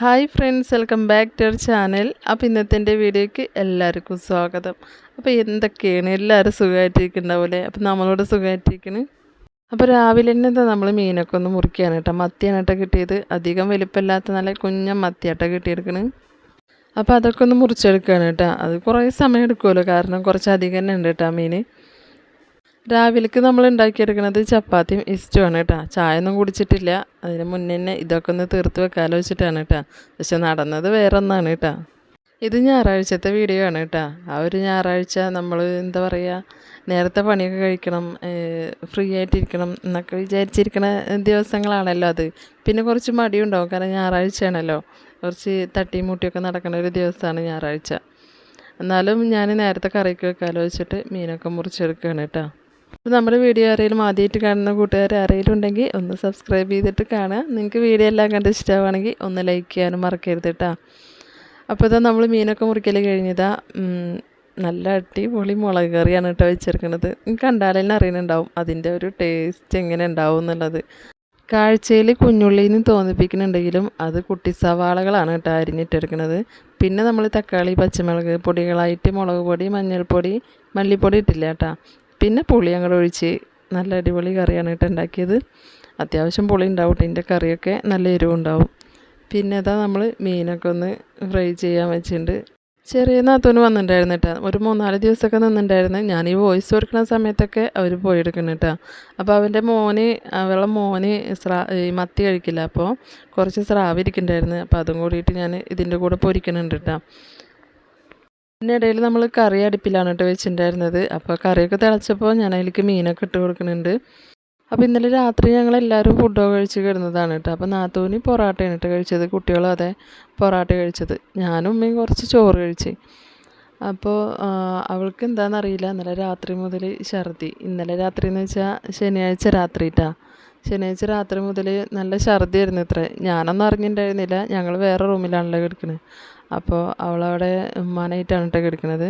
Hi friends welcome back to our channel. അപ്പോൾ ഇന്നത്തെ എന്റെ വീഡിയോയ്ക്ക് എല്ലാവർക്കും സ്വാഗതം. അപ്പോൾ എന്തൊക്കെയാണ്? എല്ലാവരും സുഖമായിട്ടിരിക്കുന്നുണ്ടാവില്ലേ അപ്പോൾ നമ്മളോട് സുഖമായിട്ടിരിക്കണ്. അപ്പോൾ രാവിലെ തന്നെ എന്താ നമ്മൾ മീനൊക്കെ ഒന്ന് മുറിക്കുകയാണ് കേട്ടോ. മത്തിയാണ് കേട്ടോ കിട്ടിയത്. അധികം വലിപ്പമില്ലാത്ത നല്ല കുഞ്ഞ മത്തിയാട്ടോ കിട്ടിയെടുക്കണ്. അപ്പോൾ അതൊക്കെ ഒന്ന് മുറിച്ചെടുക്കുകയാണ് കേട്ടോ. അത് കുറേ സമയം എടുക്കുമല്ലോ. കാരണം കുറച്ച് അധികം തന്നെ ഉണ്ട് കേട്ടോ മീൻ. രാവിലേക്ക് നമ്മൾ ഉണ്ടാക്കിയെടുക്കുന്നത് ചപ്പാത്തിയും ഇഷ്ടമാണ് കേട്ടോ. ചായ ഒന്നും കുടിച്ചിട്ടില്ല. അതിന് മുന്നേ തന്നെ ഇതൊക്കെ ഒന്ന് തീർത്ത് വെക്കാലോ വെച്ചിട്ടാണ് കേട്ടോ. പക്ഷെ നടന്നത് വേറെ ഒന്നാണ് കേട്ടോ. ഇത് ഞായറാഴ്ചത്തെ വീഡിയോ ആണ് കേട്ടോ. ആ ഒരു ഞായറാഴ്ച നമ്മൾ എന്താ പറയുക നേരത്തെ പണിയൊക്കെ കഴിക്കണം ഫ്രീ ആയിട്ടിരിക്കണം എന്നൊക്കെ വിചാരിച്ചിരിക്കുന്ന ദിവസങ്ങളാണല്ലോ അത്. പിന്നെ കുറച്ച് മടിയുണ്ടാവും. കാരണം ഞായറാഴ്ചയാണല്ലോ. കുറച്ച് തട്ടിയും മുട്ടിയൊക്കെ നടക്കുന്ന ഒരു ദിവസമാണ് ഞായറാഴ്ച. എന്നാലും ഞാൻ നേരത്തെ കറിക്ക് വെക്കാലോ വെച്ചിട്ട് മീനൊക്കെ മുറിച്ചെടുക്കുകയാണ് കേട്ടോ. അപ്പോൾ നമ്മുടെ വീഡിയോ ആരെങ്കിലും ആദ്യമായിട്ട് കാണുന്ന കൂട്ടുകാർ ആരെങ്കിലും ഉണ്ടെങ്കിൽ ഒന്ന് സബ്സ്ക്രൈബ് ചെയ്തിട്ട് കാണുക. നിങ്ങൾക്ക് വീഡിയോ എല്ലാം കണ്ട് ഇഷ്ടമാണെങ്കിൽ ഒന്ന് ലൈക്ക് ചെയ്യാനും മറക്കരുത് കേട്ടോ അപ്പോൾ ഇതാ നമ്മൾ മീനൊക്കെ മുറിക്കൽ കഴിഞ്ഞതാ. നല്ല അടിപൊളി മുളക് കറിയാണ് കേട്ടോ വെച്ചെടുക്കുന്നത് കണ്ടാലെന്നെ അറിയുന്നുണ്ടാവും അതിന്റെ ഒരു ടേസ്റ്റ് എങ്ങനെ ഉണ്ടാവും എന്നുള്ളത്. കാഴ്ചയിൽ കുഞ്ഞുള്ളിന്ന് തോന്നിപ്പിക്കുന്നുണ്ടെങ്കിലും അത് കുട്ടി സവാളകളാണ് കേട്ടോ അരിഞ്ഞിട്ടെടുക്കുന്നത്. പിന്നെ നമ്മൾ തക്കാളി പച്ചമുളക് പൊടികളായിട്ട് മുളക് പൊടി മഞ്ഞൾപ്പൊടി മല്ലിപ്പൊടി ഇട്ടില്ല കേട്ടോ പിന്നെ പുളി അങ്ങോട്ട് ഒഴിച്ച് നല്ല അടിപൊളി കറിയാണ് കേട്ടോ ഉണ്ടാക്കിയത്. അത്യാവശ്യം പുളി ഉണ്ടാവും ഇതിന്റെ കറിയൊക്കെ നല്ല എരിവുണ്ടാവും. പിന്നെ അതാ നമ്മൾ മീനൊക്കെ ഒന്ന് ഫ്രൈ ചെയ്യാൻ വെച്ചിട്ടുണ്ട്. ചെറിയ നാത്തൂന് വന്നിട്ടുണ്ടായിരുന്നു കേട്ടോ. ഒരു മൂന്നാൽ ദിവസമൊക്കെ നിന്നിട്ടുണ്ടായിരുന്നു. ഞാൻ ഈ വോയിസ് കൊടുക്കുന്ന സമയത്തൊക്കെ അവർ പോയെടുക്കണം കേട്ടോ. അപ്പോൾ അവന്റെ മോന് അവളെ മോന് സ്രാ ഈ മത്തി കഴിക്കില്ല. അപ്പോൾ കുറച്ച് സ്രാവ് ഇരിക്കുന്നുണ്ടായിരുന്നു. അപ്പോൾ അതും കൂടിയിട്ട് ഞാൻ ഇതിന്റെ കൂടെ പൊരിക്കുന്നുണ്ട് കേട്ടോ. ഇതിനിടയിൽ നമ്മൾ കറി അടുപ്പിലാണ് കേട്ടോ വെച്ചിട്ടുണ്ടായിരുന്നത്. അപ്പോൾ കറിയൊക്കെ തിളച്ചപ്പോൾ ഞാൻ അതിലേക്ക് മീനൊക്കെ ഇട്ട് കൊടുക്കുന്നുണ്ട്. അപ്പോൾ ഇന്നലെ രാത്രി ഞങ്ങൾ എല്ലാവരും ഫുഡൊക്കെ കഴിച്ച് കിടന്നതാണ് കേട്ടോ. അപ്പോൾ നാത്തൂന് പൊറാട്ടയാണ് കേട്ടോ കഴിച്ചത്. കുട്ടികളും അതെ പൊറാട്ട കഴിച്ചത്. ഞാനും ഉമ്മയും കുറച്ച് ചോറ് കഴിച്ച്. അപ്പോൾ അവൾക്ക് എന്താണെന്നറിയില്ല ഇന്നലെ രാത്രി മുതൽ ഛർദി. ഇന്നലെ രാത്രി എന്ന് വെച്ചാൽ ശനിയാഴ്ച രാത്രി കേട്ടോ ശനിയാഴ്ച രാത്രി മുതൽ നല്ല ഛർദിയായിരുന്നു ഇത്ര. ഞാനൊന്നും അറിഞ്ഞിട്ടുണ്ടായിരുന്നില്ല. ഞങ്ങൾ വേറെ റൂമിലാണല്ലോ കിടക്കുന്നത് അപ്പോൾ അവളവിടെ ഉമ്മാനായിട്ടാണ് കേട്ടോ കിടക്കുന്നത്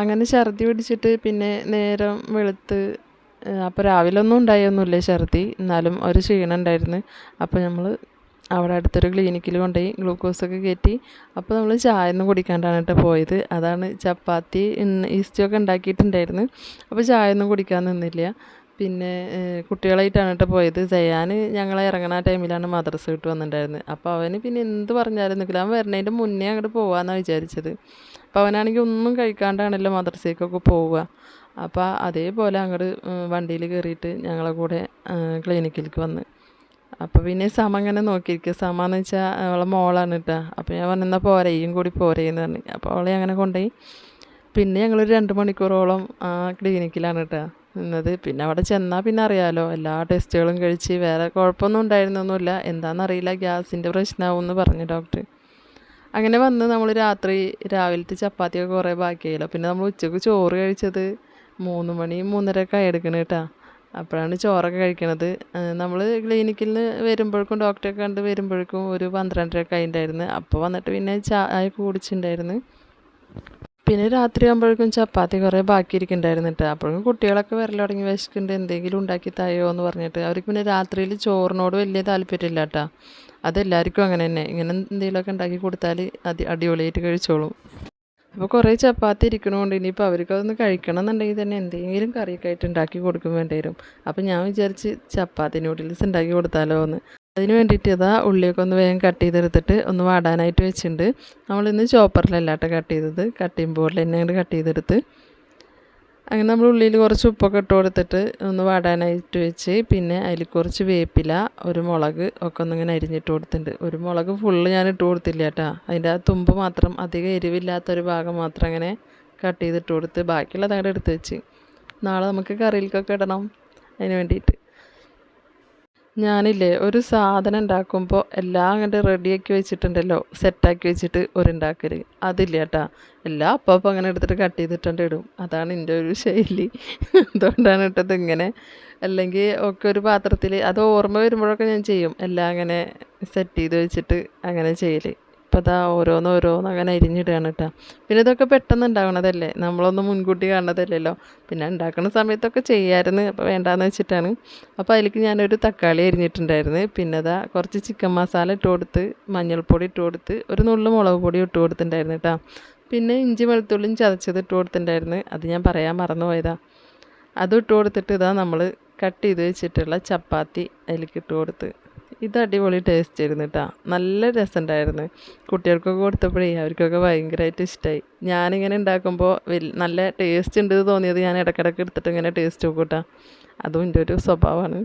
അങ്ങനെ ഛർദി പിടിച്ചിട്ട് പിന്നെ നേരം വെളുത്ത് അപ്പോൾ രാവിലെ ഒന്നും ഉണ്ടായൊന്നുമില്ല ഛർദി. എന്നാലും ഒരു ക്ഷീണം ഉണ്ടായിരുന്നു. അപ്പോൾ നമ്മൾ അവിടെ അടുത്തൊരു ക്ലിനിക്കിൽ കൊണ്ടുപോയി ഗ്ലൂക്കോസൊക്കെ കയറ്റി അപ്പോൾ നമ്മൾ ചായ ഒന്നും കുടിക്കാണ്ടാണ് കേട്ടോ പോയത്. അതാണ് ചപ്പാത്തി ഈസ്റ്റൊക്കെ ഉണ്ടാക്കിയിട്ടുണ്ടായിരുന്നു. അപ്പോൾ ചായ ഒന്നും കുടിക്കാൻ നിന്നില്ല. പിന്നെ കുട്ടികളായിട്ടാണ് കേട്ടോ പോയത്. സയാൻ ഞങ്ങൾ ഇറങ്ങണ ടൈമിലാണ് മദ്രസ വിട്ട് വന്നിട്ടുണ്ടായിരുന്നത് അപ്പോൾ അവന് പിന്നെ എന്ത് പറഞ്ഞാലും നിൽക്കില്ല അവൻ വരുന്നതിന്റെ മുന്നേ അങ്ങോട്ട് പോകാമെന്നാണ് വിചാരിച്ചത്. അപ്പോൾ അവനാണെങ്കിൽ ഒന്നും കഴിക്കാണ്ടാണല്ലോ മദ്രസയ്ക്കൊക്കെ പോവുക. അപ്പോൾ അതേപോലെ അങ്ങോട്ട് വണ്ടിയിൽ കയറിയിട്ട് ഞങ്ങളെ കൂടെ ക്ലിനിക്കിലേക്ക് വന്ന്. അപ്പോൾ പിന്നെ സമ അങ്ങനെ നോക്കിയിരിക്കുക സമ എന്ന് വെച്ചാൽ അവളെ മോളാണ് കേട്ടോ അപ്പോൾ ഞാൻ പറഞ്ഞാൽ പോരയും കൂടി പോരേന്ന് പറഞ്ഞു. അപ്പോൾ അവളെ അങ്ങനെ കൊണ്ടുപോയി പിന്നെ ഞങ്ങളൊരു രണ്ട് മണിക്കൂറോളം ആ ക്ലിനിക്കിലാണ് കേട്ടോ നിന്നത് പിന്നെ അവിടെ ചെന്നാൽ പിന്നെ അറിയാമല്ലോ എല്ലാ ടെസ്റ്റുകളും കഴിച്ച് വേറെ കുഴപ്പമൊന്നും ഉണ്ടായിരുന്നൊന്നുമില്ല. എന്താണെന്നറിയില്ല ഗ്യാസിന്റെ പ്രശ്നമാവും എന്ന് പറഞ്ഞു ഡോക്ടർ. അങ്ങനെ വന്ന് നമ്മൾ രാത്രി രാവിലത്തെ ചപ്പാത്തിയൊക്കെ കുറേ ബാക്കിയായല്ലോ. പിന്നെ നമ്മൾ ഉച്ചയ്ക്ക് ചോറ് കഴിച്ചത് മൂന്ന് മണി മൂന്നരയൊക്കെ ആയെടുക്കണം കേട്ടോ. അപ്പോഴാണ് ചോറൊക്കെ കഴിക്കണത്. നമ്മൾ ക്ലിനിക്കിൽ നിന്ന് വരുമ്പോഴേക്കും ഡോക്ടറെ കണ്ട് വരുമ്പോഴേക്കും ഒരു പന്ത്രണ്ടരയൊക്കെ ആയിട്ടുണ്ടായിരുന്നു. അപ്പോൾ വന്നിട്ട് പിന്നെ ചായ കുടിച്ചിട്ടുണ്ടായിരുന്നു. പിന്നെ രാത്രി ആകുമ്പോഴേക്കും ചപ്പാത്തി കുറേ ബാക്കിയിരിക്കുന്നുണ്ടായിരുന്നു കേട്ടോ അപ്പോഴും കുട്ടികളൊക്കെ വിരലടങ്ങി വിശക്കുന്നുണ്ട്. എന്തെങ്കിലും ഉണ്ടാക്കി തായോ എന്ന് പറഞ്ഞിട്ട്. അവർക്ക് പിന്നെ രാത്രിയിൽ ചോറിനോട് വലിയ താല്പര്യമില്ല കേട്ടോ അതെല്ലാവർക്കും അങ്ങനെ തന്നെ. ഇങ്ങനെ എന്തെങ്കിലുമൊക്കെ ഉണ്ടാക്കി കൊടുത്താൽ അതി അടിപൊളിയായിട്ട് കഴിച്ചോളും. അപ്പോൾ കുറേ ചപ്പാത്തി ഇരിക്കണോണ്ട് ഇനിയിപ്പോൾ അവർക്ക് അതൊന്ന് കഴിക്കണം എന്നുണ്ടെങ്കിൽ തന്നെ എന്തെങ്കിലും കറിയൊക്കെ ആയിട്ട് ഉണ്ടാക്കി കൊടുക്കും വേണ്ടി വരും. അപ്പോൾ ഞാൻ വിചാരിച്ച് ചപ്പാത്തി നൂഡിൽസ് ഉണ്ടാക്കി കൊടുത്താലോ എന്ന് അതിന് വേണ്ടിയിട്ട് ഇതാ ഉള്ളിയൊക്കെ ഒന്ന് വേഗം കട്ട് ചെയ്തെടുത്തിട്ട് ഒന്ന് വാടാനായിട്ട് വെച്ചിട്ടുണ്ട്. നമ്മളിന്ന് ചോപ്പറിലല്ല കേട്ടോ കട്ട് ചെയ്തത്. കട്ടിംഗ് ബോർഡിൽ തന്നെ അങ്ങോട്ട് കട്ട് ചെയ്തെടുത്ത്. അങ്ങനെ നമ്മൾ ഉള്ളിയിൽ കുറച്ച് ഉപ്പൊക്കെ ഇട്ട് കൊടുത്തിട്ട് ഒന്ന് വാടാനായിട്ട് വെച്ച് പിന്നെ അതിൽ കുറച്ച് വേപ്പില ഒരു മുളക് ഒക്കെ ഒന്ന് ഒന്നിങ്ങനെ അരിഞ്ഞിട്ട് കൊടുത്തിട്ടുണ്ട്. ഒരു മുളക് ഫുള്ള് ഞാൻ ഇട്ട് കൊടുത്തില്ല കേട്ടോ. അതിന്റെ ആ തുമ്പ് മാത്രം അധികം എരിവില്ലാത്തൊരു ഭാഗം മാത്രം അങ്ങനെ കട്ട് ചെയ്തിട്ട് കൊടുത്ത് ബാക്കിയുള്ളത് അങ്ങോട്ട് എടുത്ത് വെച്ച്. നാളെ നമുക്ക് കറിയിലേക്കൊക്കെ ഇടണം. അതിന് വേണ്ടിയിട്ട്. ഞാനില്ലേ ഒരു സാധനം ഉണ്ടാക്കുമ്പോൾ എല്ലാം അങ്ങോട്ട് റെഡിയാക്കി വെച്ചിട്ടുണ്ടല്ലോ. സെറ്റാക്കി വെച്ചിട്ട് ഒരു ഉണ്ടാക്കൽ അതില്ല കേട്ടാ എല്ലാം അപ്പം അങ്ങനെ എടുത്തിട്ട് കട്ട് ചെയ്തിട്ടുണ്ട് ഇടും. അതാണ് എന്റെ ഒരു ശൈലി. അതുകൊണ്ടാണ് ഇട്ടത് ഇങ്ങനെ. അല്ലെങ്കിൽ ഒക്കെ ഒരു പാത്രത്തിൽ അത് ഓർമ്മ വരുമ്പോഴൊക്കെ ഞാൻ ചെയ്യും. എല്ലാം അങ്ങനെ സെറ്റ് ചെയ്ത് വെച്ചിട്ട് അങ്ങനെ ചെയ്യൽ അപ്പോൾ ഇതാ ഓരോന്ന് ഓരോന്ന് അങ്ങനെ അരിഞ്ഞിടുകയാണ് കേട്ടോ പിന്നെ ഇതൊക്കെ പെട്ടെന്ന് ഉണ്ടാവണതല്ലേ നമ്മളൊന്നും മുൻകൂട്ടി കാണണതല്ലല്ലോ? പിന്നെ ഉണ്ടാക്കുന്ന സമയത്തൊക്കെ ചെയ്യാമായിരുന്നു അപ്പോൾ വേണ്ടാന്ന് വെച്ചിട്ടാണ്. അപ്പോൾ അതിലേക്ക് ഞാനൊരു തക്കാളി അരിഞ്ഞിട്ടുണ്ടായിരുന്നു. പിന്നെ അതാ കുറച്ച് ചിക്കൻ മസാല ഇട്ട് കൊടുത്ത് മഞ്ഞൾപ്പൊടി ഇട്ട് കൊടുത്ത് ഒരു നുള്ളു മുളക് പൊടി ഇട്ട് കൊടുത്തിട്ടുണ്ടായിരുന്നു കേട്ടോ പിന്നെ ഇഞ്ചി വെളുത്തുള്ളിയും ചതച്ചത് ഇട്ട് കൊടുത്തിട്ടുണ്ടായിരുന്നു. അത് ഞാൻ പറയാൻ മറന്നു പോയതാ അതും ഇട്ട് കൊടുത്തിട്ട് ഇതാ നമ്മൾ കട്ട് ചെയ്ത് വെച്ചിട്ടുള്ള ചപ്പാത്തി അതിലേക്ക് ഇട്ട് കൊടുത്ത്. ഇത് അടിപൊളി ടേസ്റ്റ് ആയിരുന്നു കേട്ടോ നല്ല രസമുണ്ടായിരുന്നു കുട്ടികൾക്കൊക്കെ കൊടുത്തപ്പോഴേ അവർക്കൊക്കെ ഭയങ്കരമായിട്ട് ഇഷ്ടമായി ഞാനിങ്ങനെ ഉണ്ടാക്കുമ്പോൾ നല്ല ടേസ്റ്റ് ഉണ്ട് തോന്നിയത് ഞാൻ ഇടയ്ക്കിടയ്ക്ക് എടുത്തിട്ട് ഇങ്ങനെ ടേസ്റ്റ് നോക്കും കേട്ടോ അതും എന്റെ ഒരു സ്വഭാവമാണ്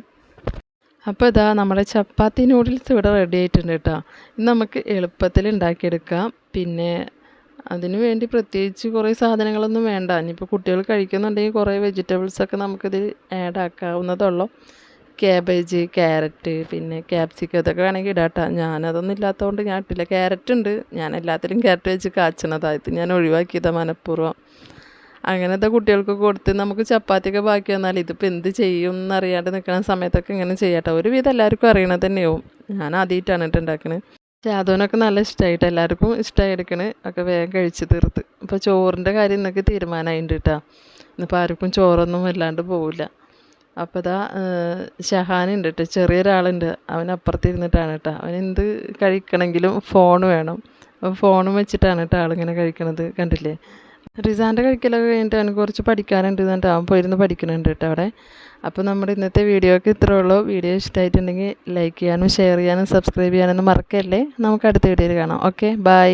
അപ്പോൾ ഇതാ നമ്മുടെ ചപ്പാത്തി നൂഡിൽസ് ഇവിടെ റെഡി ആയിട്ടുണ്ട് കേട്ടോ ഇത് നമുക്ക് എളുപ്പത്തിൽ ഉണ്ടാക്കിയെടുക്കാം പിന്നെ അതിനു വേണ്ടി പ്രത്യേകിച്ച് കുറേ സാധനങ്ങളൊന്നും വേണ്ട. ഇനിയിപ്പോൾ കുട്ടികൾ കഴിക്കുന്നുണ്ടെങ്കിൽ കുറേ വെജിറ്റബിൾസൊക്കെ നമുക്കിതിൽ ആഡ് ആക്കാവുന്നതുള്ളൂ ക്യാബേജ് ക്യാരറ്റ് പിന്നെ ക്യാപ്സിക്കം ഇതൊക്കെ വേണമെങ്കിൽ ഇടാം കേട്ടോ ഞാനതൊന്നും ഇല്ലാത്തതുകൊണ്ട് ഞാൻ ഇട്ടില്ല. ക്യാരറ്റ് ഉണ്ട്. ഞാൻ എല്ലാത്തിലും ക്യാരറ്റ് വെച്ച് കാച്ചണതായത് ഞാൻ ഒഴിവാക്കിയതാണ് മനഃപൂർവം. അങ്ങനത്തെ കുട്ടികൾക്ക് കൊടുത്ത് നമുക്ക് ചപ്പാത്തിയൊക്കെ ബാക്കി വന്നാൽ ഇതിപ്പോൾ എന്ത് ചെയ്യും എന്നറിയാണ്ട് നിൽക്കുന്ന സമയത്തൊക്കെ ഇങ്ങനെ ചെയ്യാട്ടോ. ഒരുവിധം എല്ലാവർക്കും അറിയണത് തന്നെയാവും. ഞാൻ ആദ്യമായിട്ടാണ് കേട്ടോ ഉണ്ടാക്കണത് ഷാദുവിനൊക്കെ നല്ല ഇഷ്ടമായിട്ട് എല്ലാവർക്കും ഇഷ്ടമായി എടുക്കണ് ഒക്കെ വേഗം കഴിച്ച് തീർത്ത്. ഇപ്പോൾ ചോറിന്റെ കാര്യം ഇന്നൊക്കെ തീരുമാനമായിട്ടുണ്ട് കേട്ടോ. ഇന്നിപ്പോൾ ആർക്കും ചോറൊന്നും വല്ലാണ്ട് പോവില്ല. അപ്പോൾ ഇതാ ഷഹാനുണ്ട് കേട്ടോ ചെറിയൊരാളുണ്ട്. അവൻ അപ്പുറത്തിരുന്നിട്ടാണ് കേട്ടോ അവൻ എന്ത് കഴിക്കണമെങ്കിലും ഫോൺ വേണം. അപ്പോൾ ഫോണും വെച്ചിട്ടാണ് കേട്ടോ ആളിങ്ങനെ കഴിക്കണത്. കണ്ടില്ലേ? റിസാന്റെ കഴിക്കലൊക്കെ കഴിഞ്ഞിട്ട് അവന് കുറച്ച് പഠിക്കാനുണ്ട് എന്നിട്ട് അവൻ പോയിരുന്ന് പഠിക്കുന്നുണ്ട് കേട്ടോ അവിടെ. അപ്പോൾ നമ്മുടെ ഇന്നത്തെ വീഡിയോ ഒക്കെ ഇത്രേ ഉള്ളൂ. വീഡിയോ ഇഷ്ടമായിട്ടുണ്ടെങ്കിൽ ലൈക്ക് ചെയ്യാനും ഷെയർ ചെയ്യാനും സബ്സ്ക്രൈബ് ചെയ്യാനൊന്നും മറക്കല്ലേ? നമുക്ക് അടുത്ത വീഡിയോയിൽ കാണാം. Okay bye